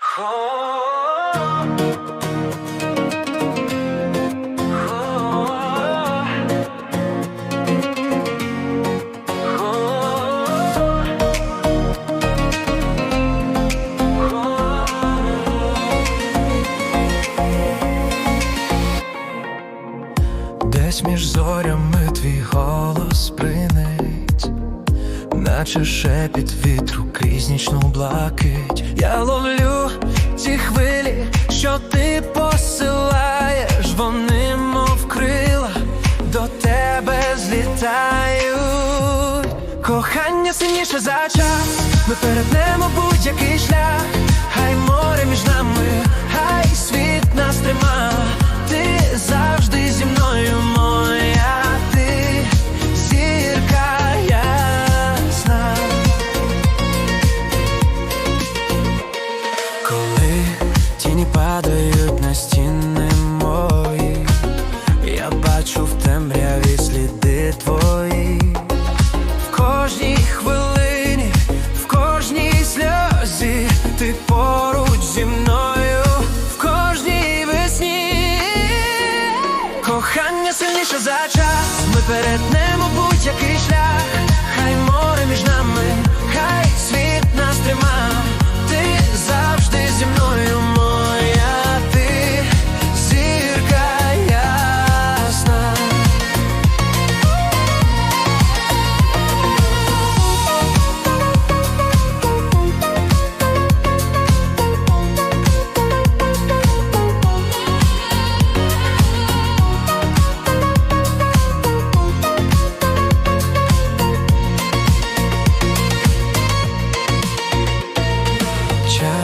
Десь між зорями твій голос принить, наче шепіт вітру крізь нічну блакить. Я ловлю хвилі, що ти посилаєш, вони мов крила до тебе злітають. Кохання сильніше за час, ми перетнемо будь-який шлях, падають на стіни мої, я бачу в темряві сліди твої. В кожній хвилині, в кожній сльозі ти поруч зі мною, в кожній весні. Кохання сильніше за час, ми перетнемо будь-який шлях,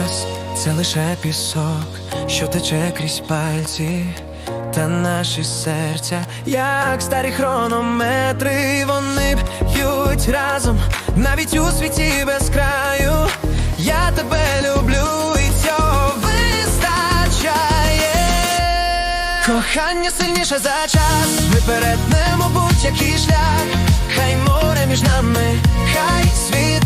Час це лише пісок, що тече крізь пальці, та наші серця, як старі хронометри, вони б'ють разом, навіть у світі без краю. Я тебе люблю і цього вистачає. Кохання сильніше за час, ми перетнемо будь-який шлях, хай море між нами, хай світ